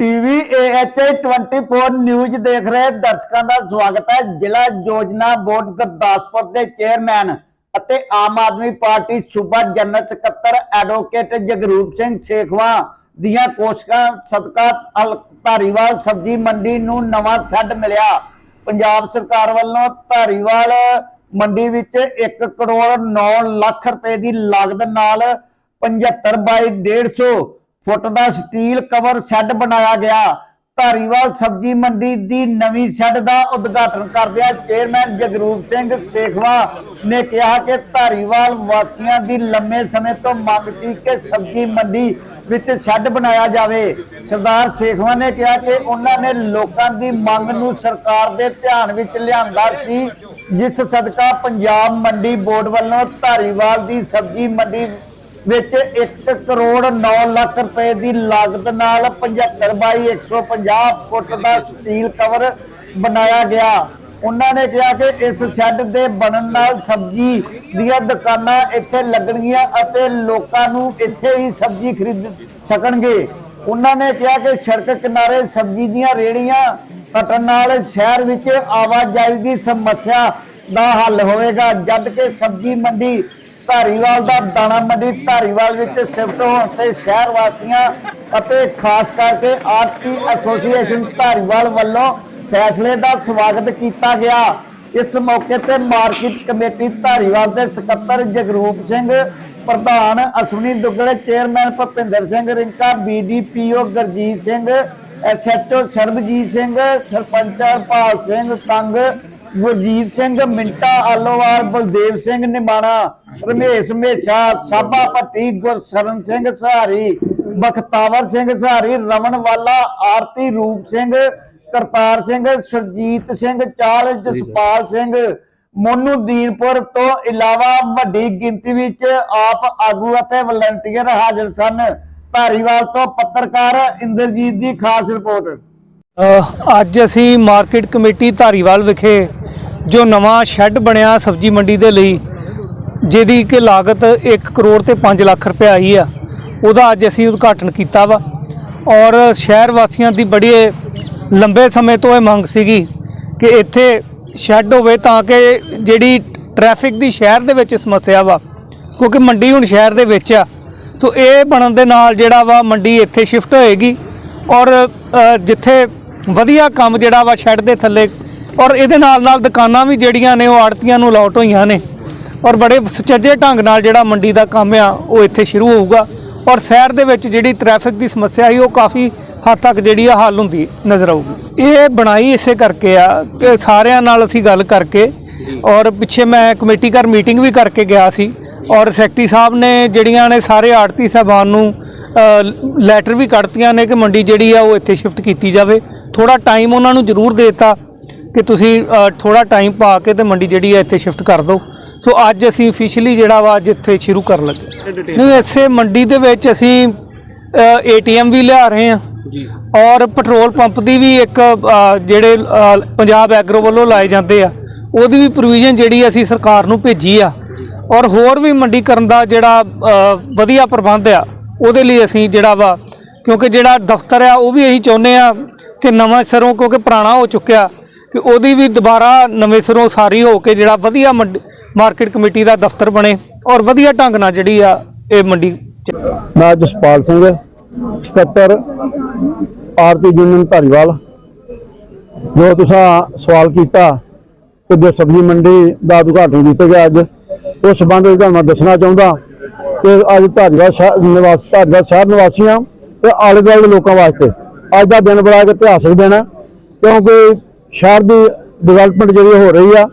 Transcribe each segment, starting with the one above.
TV ਏਐਚਏ 24 news ਦੇਖ ਰਹੇ ਦਰਸ਼ਕਾਂ ਦਾ ਸਵਾਗਤ ਹੈ। ਜ਼ਿਲ੍ਹਾ ਯੋਜਨਾ ਬੋਰਡ ਗੁਰਦਾਸਪੁਰ ਦੇ ਚੇਅਰਮੈਨ ਅਤੇ ਆਮ ਆਦਮੀ ਪਾਰਟੀ ਸੂਬਾ ਜਨਰਲ ਸਕੱਤਰ ਐਡਵੋਕੇਟ ਜਗਰੂਪ ਸਿੰਘ ਸੇਖਵਾ ਦੀਆਂ ਕੋਸ਼ਿਸ਼ਾਂ ਸਦਕਾ ਧਾਰੀਵਾਲ ਸਬਜ਼ੀ ਮੰਡੀ ਨੂੰ ਨਵਾਂ ਸ਼ੈੱਡ ਮਿਲਿਆ। ਪੰਜਾਬ ਸਰਕਾਰ ਵੱਲੋਂ ਧਾਰੀਵਾਲ ਮੰਡੀ ਵਿੱਚ 1 ਕਰੋੜ 9 ਲੱਖ ਰੁਪਏ ਦੀ ਲਾਗਤ ਨਾਲ 75 ਬਾਈ 150 ਫੁੱਟ ਦਾ ਸਟੀਲ ਕਵਰ ਸ਼ੈੱਡ ਬਣਾਇਆ ਗਿਆ। ਧਾਰੀਵਾਲ ਸਬਜ਼ੀ ਮੰਡੀ ਦੀ ਨਵੀਂ ਸ਼ੈੱਡ ਦਾ ਉਦਘਾਟਨ ਕਰਦਿਆਂ ਚੇਅਰਮੈਨ ਜਗਰੂਪ ਸਿੰਘ ਸੇਖਵਾ ਨੇ ਕਿਹਾ ਕਿ ਧਾਰੀਵਾਲ ਵਾਸੀਆਂ ਦੀ ਲੰਮੇ ਸਮੇਂ ਤੋਂ ਮੰਗ ਸੀ ਕਿ ਸਬਜ਼ੀ ਮੰਡੀ ਵਿੱਚ ਸ਼ੈੱਡ ਬਣਾਇਆ ਜਾਵੇ। ਸਰਦਾਰ ਸੇਖਵਾ ਨੇ ਕਿਹਾ ਕਿ ਉਹਨਾਂ ਨੇ ਲੋਕਾਂ ਦੀ ਮੰਗ ਨੂੰ ਸਰਕਾਰ ਦੇ ਧਿਆਨ ਵਿੱਚ ਲਿਆਂਦਾ ਸੀ, ਜਿਸ ਸਦਕਾ ਪੰਜਾਬ ਮੰਡੀ ਬੋਰਡ ਵੱਲੋਂ ਧਾਰੀਵਾਲ ਦੀ ਸਬਜ਼ੀ ਮੰਡੀ ਵਿੱਚ 1 ਕਰੋੜ 9 ਲੱਖ ਰੁਪਏ ਦੀ ਲਾਗਤ ਨਾਲ 75 ਬਾਈ 150 ਫੁੱਟ ਦਾ ਸਟੀਲ ਕਵਰ ਬਣਾਇਆ ਗਿਆ। ਉਹਨਾਂ ਨੇ ਕਿਹਾ ਕਿ ਇਸ ਸ਼ੈੱਡ ਦੇ ਬਣਨ ਨਾਲ ਸਬਜ਼ੀ ਦੀਆਂ ਦੁਕਾਨਾਂ ਇੱਥੇ ਲੱਗਣਗੀਆਂ ਅਤੇ ਲੋਕਾਂ ਨੂੰ ਇੱਥੇ ਹੀ ਸਬਜ਼ੀ ਖਰੀਦ ਸਕਣਗੇ। ਉਹਨਾਂ ਨੇ ਕਿਹਾ ਕਿ ਸੜਕ ਕਿਨਾਰੇ ਸਬਜ਼ੀ ਦੀਆਂ ਰੇੜੀਆਂ ਕੱਟਣ ਨਾਲ ਸ਼ਹਿਰ ਵਿੱਚ ਆਵਾਜਾਈ ਦੀ ਸਮੱਸਿਆ ਦਾ ਹੱਲ ਹੋਵੇਗਾ, ਜਦ ਕਿ ਸਬਜ਼ੀ ਮੰਡੀ ਧਾਰੀਵਾਲ ਦਾ ਦਾਣਾ ਮੰਡੀ ਧਾਰੀਵਾਲ ਵਿੱਚ ਸ਼ਿਫਟ ਹੋਣ ਤੇ ਸ਼ਹਿਰ ਵਾਸੀਆਂ ਅਤੇ ਖਾਸ ਕਰਕੇ ਆਰਟੀ ਐਸੋਸੀਏਸ਼ਨ ਧਾਰੀਵਾਲ ਵੱਲੋਂ ਫੈਸਲੇ ਦਾ ਸਵਾਗਤ ਕੀਤਾ ਗਿਆ। ਇਸ ਮੌਕੇ ਤੇ ਮਾਰਕੀਟ ਕਮੇਟੀ ਧਾਰੀਵਾਲ ਦੇ ਸਕੱਤਰ ਜਗਰੂਪ ਸਿੰਘ, ਪ੍ਰਧਾਨ Ashwani Duggal, chairman Bhupinder Singh, Rinka BDPO Gurjit Singh SHO Sarabjit Singh, sarpanch Harpal Singh Sang Gurjit Singh, ਮਿੰਟਾ ਆਲੋਵਾਲ ਬਲਦੇਵ ਸਿੰਘ ਨਿਮਾਣਾ ਰਮੇਸ਼ ਮੇਛਾ ਸਾਬਾ ਭੱਟੀ ਗੁਰਸ਼ਰਨ ਸਿੰਘ ਸਹਾਰੀ ਬਖਤਾਵਰ ਸਿੰਘ ਸਹਾਰੀ ਰਮਨ ਵਾਲਾ ਆਰਤੀ ਰੂਪ ਸਿੰਘ ਕਰਤਾਰ ਸਿੰਘ ਸਰਜੀਤ ਸਿੰਘ ਚਾਲ ਜਸਪਾਲ ਸਿੰਘ ਮੋਨੂ ਦੀਨਪੁਰ ਤੋਂ ਇਲਾਵਾ ਵੱਡੀ ਗਿਣਤੀ ਵਿੱਚ ਆਪ ਆਗੂ ਅਤੇ ਵਲੰਟੀਅਰ ਹਾਜ਼ਰ ਸਨ। ਧਾਰੀਵਾਲ ਤੋਂ ਪੱਤਰਕਾਰ ਇੰਦਰਜੀਤ ਦੀ ਖਾਸ ਰਿਪੋਰਟ। ਅੱਜ ਅਸੀਂ ਮਾਰਕੀਟ ਕਮੇਟੀ ਧਾਰੀਵਾਲ ਵਿਖੇ ਜੋ ਨਵਾਂ ਸ਼ੈੱਡ ਬਣਿਆ ਸਬਜ਼ੀ ਮੰਡੀ ਦੇ ਲਈ ਜਿਹਦੀ ਕਿ ਲਾਗਤ 1 ਕਰੋੜ ਤੇ 5 ਲੱਖ ਰੁਪਏ ਆਈ ਆ, ਉਹਦਾ ਅੱਜ ਅਸੀਂ ਉਦਘਾਟਨ ਕੀਤਾ ਵਾ। ਔਰ ਸ਼ਹਿਰ ਵਾਸੀਆਂ ਦੀ ਬੜੀ ਲੰਬੇ ਸਮੇਂ ਤੋਂ ਇਹ ਮੰਗ ਸੀਗੀ ਕਿ ਇੱਥੇ ਸ਼ੈੱਡ ਹੋਵੇ ਤਾਂ ਕਿ ਜਿਹੜੀ ਟ੍ਰੈਫਿਕ ਦੀ ਸ਼ਹਿਰ ਦੇ ਵਿੱਚ ਸਮੱਸਿਆ ਵਾ, ਕਿਉਂਕਿ ਮੰਡੀ ਹੁਣ ਸ਼ਹਿਰ ਦੇ ਵਿੱਚ ਆ। ਸੋ ਇਹ ਬਣਨ ਦੇ ਨਾਲ ਜਿਹੜਾ ਵਾ, ਮੰਡੀ ਇੱਥੇ ਸ਼ਿਫਟ ਹੋਏਗੀ ਔਰ ਜਿੱਥੇ ਵਧੀਆ ਕੰਮ ਜਿਹੜਾ ਵਾ ਸ਼ੈੱਡ ਦੇ ਥੱਲੇ ਔਰ ਇਹਦੇ ਨਾਲ ਨਾਲ ਦੁਕਾਨਾਂ ਵੀ ਜਿਹੜੀਆਂ ਨੇ ਉਹ ਆੜਤੀਆਂ ਨੂੰ ਅਲਾਟ ਹੋਈਆਂ ਨੇ। ਔਰ ਬੜੇ ਸੁਚੱਜੇ ਢੰਗ ਨਾਲ ਜਿਹੜਾ ਮੰਡੀ ਦਾ ਕੰਮ ਆ ਉਹ ਇੱਥੇ ਸ਼ੁਰੂ ਹੋਊਗਾ। ਔਰ ਸ਼ਹਿਰ ਦੇ ਵਿੱਚ ਜਿਹੜੀ ਟ੍ਰੈਫਿਕ ਦੀ ਸਮੱਸਿਆ ਸੀ ਉਹ ਕਾਫੀ ਹੱਦ ਤੱਕ ਜਿਹੜੀ ਆ ਹੱਲ ਹੁੰਦੀ ਨਜ਼ਰ ਆਊਗੀ। ਇਹ ਬਣਾਈ ਇਸੇ ਕਰਕੇ ਆ ਕਿ ਸਾਰਿਆਂ ਨਾਲ ਅਸੀਂ ਗੱਲ ਕਰਕੇ ਔਰ ਪਿੱਛੇ ਮੈਂ ਕਮੇਟੀ ਘਰ ਮੀਟਿੰਗ ਵੀ ਕਰਕੇ ਗਿਆ ਸੀ। ਔਰ ਸੈਕਟਰੀ ਸਾਹਿਬ ਨੇ ਜਿਹੜੀਆਂ ਨੇ ਸਾਰੇ ਆੜਤੀ ਸਾਹਿਬਾਨ ਨੂੰ ਲੈਟਰ ਵੀ ਕੱਢਤੀਆਂ ਨੇ ਕਿ ਮੰਡੀ ਜਿਹੜੀ ਆ ਉਹ ਇੱਥੇ ਸ਼ਿਫਟ ਕੀਤੀ ਜਾਵੇ। ਥੋੜਾ ਟਾਈਮ ਉਹਨਾਂ ਨੂੰ ਜ਼ਰੂਰ ਦੇਤਾ ਕਿ ਤੁਸੀਂ ਥੋੜਾ ਟਾਈਮ ਪਾ ਕੇ ਤੇ ਮੰਡੀ ਜਿਹੜੀ ਆ ਇੱਥੇ ਸ਼ਿਫਟ ਕਰ ਦਿਓ। ਸੋ ਅੱਜ ਅਸੀਂ ਅਫੀਸ਼ੀਅਲੀ ਜਿਹੜਾ ਵਾ ਅੱਜ ਇੱਥੇ ਸ਼ੁਰੂ ਕਰਨ ਲੱਗੇ ਨਹੀਂ ਇਸੇ ਮੰਡੀ ਦੇ ਵਿੱਚ ਅਸੀਂ ਏਟੀਐਮ ਵੀ ਲਿਆ ਰਹੇ ਹਾਂ। ਜੀ। ਔਰ ਪੈਟਰੋਲ ਪੰਪ ਦੀ ਵੀ ਇੱਕ ਜਿਹੜੇ ਪੰਜਾਬ ਐਗਰੋ ਵੱਲੋਂ ਲਾਏ ਜਾਂਦੇ ਆ ਉਹਦੀ ਵੀ ਪ੍ਰੋਵੀਜ਼ਨ ਜਿਹੜੀ ਅਸੀਂ ਸਰਕਾਰ ਨੂੰ ਭੇਜੀ ਆ। ਔਰ ਹੋਰ ਵੀ ਮੰਡੀਕਰਨ ਦਾ ਜਿਹੜਾ ਵਧੀਆ ਪ੍ਰਬੰਧ ਆ ਉਹਦੇ ਲਈ ਅਸੀਂ ਜਿਹੜਾ ਵਾ ਕਿਉਂਕਿ ਜਿਹੜਾ ਦਫ਼ਤਰ ਆ ਉਹ ਵੀ ਅਸੀਂ ਚਾਹੁੰਦੇ ਆ ਕਿ ਨਵਾਂ ਸਿਰੋਂ ਕਿਉਂਕਿ ਪੁਰਾਣਾ ਹੋ ਚੁੱਕਿਆ ਕਿ ਉਹਦੀ ਵੀ ਦੁਬਾਰਾ ਨਵੇਂ ਸਿਰੋਂ ਸਾਰੀ ਹੋ ਕੇ ਜਿਹੜਾ ਵਧੀਆ ਮਾਰਕੀਟ ਕਮੇਟੀ ਦਾ ਦਫ਼ਤਰ ਬਣੇ ਔਰ ਵਧੀਆ ਢੰਗ ਨਾਲ ਜਿਹੜੀ ਆ ਇਹ ਮੰਡੀ ਮੈਂ ਜਸਪਾਲ ਸਿੰਘ, ਸਕੱਤਰ, ਆਰਤੀ ਯੂਨੀਅਨ ਧਾਰੀਵਾਲ। ਜੋ ਤੁਸੀਂ ਸਵਾਲ ਕੀਤਾ ਕਿ ਜੋ ਸਬਜ਼ੀ ਮੰਡੀ ਦਾ ਉਦਘਾਟਨ ਕੀਤਾ ਗਿਆ ਅੱਜ, ਉਸ ਸੰਬੰਧ ਵਿੱਚ ਤੁਹਾਨੂੰ ਦੱਸਣਾ ਚਾਹੁੰਦਾ ਕਿ ਅੱਜ ਧਾਰੀਵਾਲ ਸ਼ਹਿਰ ਨਿਵਾਸ, ਧਾਰੀਵਾਲ ਸ਼ਹਿਰ ਨਿਵਾਸੀਆਂ ਤੇ ਆਲੇ ਦੁਆਲੇ ਦੇ ਲੋਕਾਂ ਵਾਸਤੇ ਅੱਜ ਦਾ ਦਿਨ ਬੜਾ ਇੱਕ ਇਤਿਹਾਸਕ ਦਿਨ ਹੈ, ਕਿਉਂਕਿ ਸ਼ਹਿਰ ਦੀ ਡਿਵੈਲਪਮੈਂਟ ਜਿਹੜੀ ਹੋ ਰਹੀ ਆ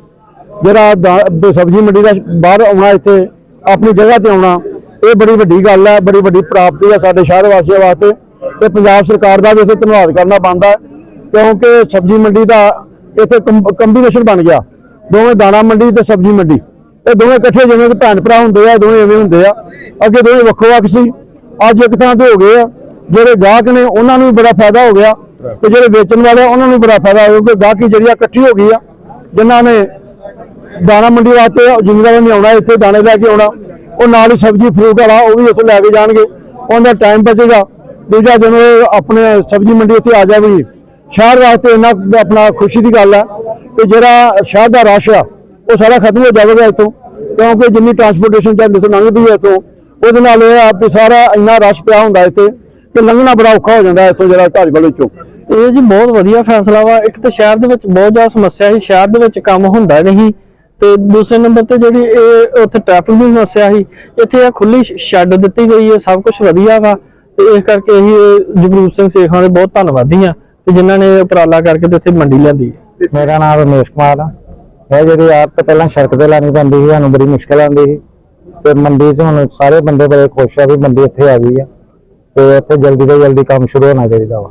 ਜਿਹੜਾ ਦਾ- ਸਬਜ਼ੀ ਮੰਡੀ ਦਾ ਬਾਹਰ ਆਉਣਾ ਇੱਥੇ ਆਪਣੀ ਜਗ੍ਹਾ ਤੇ ਆਉਣਾ ਇਹ ਬੜੀ ਵੱਡੀ ਗੱਲ ਹੈ ਬੜੀ ਵੱਡੀ ਪ੍ਰਾਪਤੀ ਹੈ ਸਾਡੇ ਸ਼ਹਿਰ ਵਾਸੀਆਂ ਵਾਸਤੇ ਤੇ ਪੰਜਾਬ ਸਰਕਾਰ ਦਾ ਵੀ ਇੱਥੇ ਧੰਨਵਾਦ ਕਰਨਾ ਬਣਦਾ ਕਿਉਂਕਿ ਸਬਜ਼ੀ ਮੰਡੀ ਦਾ ਇੱਥੇ ਕੰਬੀਨੇਸ਼ਨ ਬਣ ਗਿਆ ਦੋਵੇਂ ਦਾਣਾ ਮੰਡੀ ਤੇ ਸਬਜ਼ੀ ਮੰਡੀ ਇਹ ਦੋਵੇਂ ਇਕੱਠੇ ਜਿਵੇਂ ਕਿ ਭੈਣ ਭਰਾ ਹੁੰਦੇ ਆ ਦੋਵੇਂ ਐਵੇਂ ਹੁੰਦੇ ਆ ਅੱਗੇ ਦੋਵੇਂ ਵੱਖੋ ਵੱਖ ਸੀ ਅੱਜ ਇੱਕ ਥਾਂ ਤੇ ਹੋ ਗਏ ਆ ਜਿਹੜੇ ਗਾਹਕ ਨੇ ਉਹਨਾਂ ਨੂੰ ਵੀ ਬੜਾ ਫਾਇਦਾ ਹੋ ਗਿਆ ਤੇ ਜਿਹੜੇ ਵੇਚਣ ਵਾਲੇ ਆ, ਉਹਨਾਂ ਨੂੰ ਬੜਾ ਫਾਇਦਾ ਹੋਇਆ ਕਿਉਂਕਿ ਗਾਹਕੀ ਜਿਹੜੀ ਆ ਇਕੱਠੀ ਹੋ ਗਈ ਆ ਜਿਨ੍ਹਾਂ ਨੇ ਦਾਣਾ ਮੰਡੀ ਵਾਸਤੇ ਜ਼ਿਮੀਦਾਰਾਂ ਨੇ ਆਉਣਾ ਇੱਥੇ ਦਾਣੇ ਲੈ ਕੇ ਆਉਣਾ। ਉਹ ਨਾਲ ਹੀ ਸਬਜ਼ੀ ਫਰੂਟ ਵਾਲਾ, ਉਹ ਵੀ ਇੱਥੇ ਲੈ ਕੇ ਜਾਣਗੇ। ਉਹਦਾ ਟਾਈਮ ਬਚੇਗਾ। ਦੂਜਾ ਜਦੋਂ ਆਪਣੇ ਸਬਜ਼ੀ ਮੰਡੀ ਇੱਥੇ ਆ ਜਾਵੇਗੀ। ਸ਼ਹਿਰ ਵਾਸਤੇ ਇੰਨਾ ਆਪਣਾ ਖੁਸ਼ੀ ਦੀ ਗੱਲ ਆ ਕਿ ਜਿਹੜਾ ਸ਼ਹਿਰ ਦਾ ਰਸ਼ ਆ, ਉਹ ਸਾਰਾ ਖਤਮ ਹੋ ਜਾਵੇਗਾ ਇੱਥੋਂ। ਕਿਉਂਕਿ ਜਿੰਨੀ ਟਰਾਂਸਪੋਰਟੇਸ਼ਨ ਜਾਂਦੇ ਤੋਂ ਲੰਘਦੀ ਹੈ ਇੱਥੋਂ, ਉਹਦੇ ਨਾਲ ਇਹ ਆ ਵੀ ਸਾਰਾ ਇੰਨਾ ਰਸ਼ ਪਿਆ ਹੁੰਦਾ ਇੱਥੇ ਕਿ ਲੰਘਣਾ ਬੜਾ ਔਖਾ ਹੋ ਜਾਂਦਾ ਇੱਥੋਂ ਜਿਹੜਾ ਧਾਰੀਵਾਲ ਵਿੱਚੋਂ। ਇਹ ਜੀ ਬਹੁਤ ਵਧੀਆ ਫੈਸਲਾ ਵਾ। ਇੱਕ ਤਾਂ ਸ਼ਹਿਰ ਦੇ ਵਿੱਚ ਬਹੁਤ ਜ਼ਿਆਦਾ ਸਮੱਸਿਆ ਸੀ। ਸ਼ਹਿਰ ਦੇ ਵਿੱਚ ਕੰਮ ਹੁੰਦਾ ਨਹੀਂ। ਤੇ ਦੂਸਰੇ ਨੰਬਰ ਤੇ ਜਿਹੜੀ ਇਹ ਉੱਥੇ ਟ੍ਰੈਫਿਕ ਦੀ ਸਮੱਸਿਆ ਸੀ, ਇੱਥੇ ਇਹ ਖੁੱਲੀ ਸ਼ੈੱਡ ਦਿੱਤੀ ਗਈ ਹੈ, ਸਭ ਕੁਝ ਵਧੀਆ ਵਾ। ਤੇ ਇਸ ਕਰਕੇ ਅਸੀਂ ਜਗਰੂਪ ਸਿੰਘ ਸੇਖਾਂ ਦੇ ਬਹੁਤ ਧੰਨਵਾਦੀ ਆ ਤੇ ਜਿਨ੍ਹਾਂ ਨੇ ਉਪਰਾਲਾ ਕਰਕੇ ਤੇ ਇੱਥੇ ਮੰਡੀ ਲਿਆਂਦੀ ਮੇਰਾ ਨਾਮ ਰਮੇਸ਼ ਕੁਮਾਰ ਆ। ਇਹ ਜਿਹੜੀ ਆਪ ਤੋਂ ਪਹਿਲਾਂ ਸੜਕ ਤੇ ਲਾਣੀ ਪੈਂਦੀ ਸੀ, ਸਾਨੂੰ ਬੜੀ ਮੁਸ਼ਕਲ ਆਉਂਦੀ ਸੀ। ਤੇ ਮੰਡੀ 'ਚ ਹੁਣ ਸਾਰੇ ਬੰਦੇ ਬੜੇ ਖੁਸ਼ ਆ ਵੀ ਮੰਡੀ ਇੱਥੇ ਆ ਗਈ ਆ। ਤੇ ਇੱਥੇ ਜਲਦੀ ਤੋਂ ਜਲਦੀ ਕੰਮ ਸ਼ੁਰੂ ਹੋਣਾ ਚਾਹੀਦਾ ਵਾ।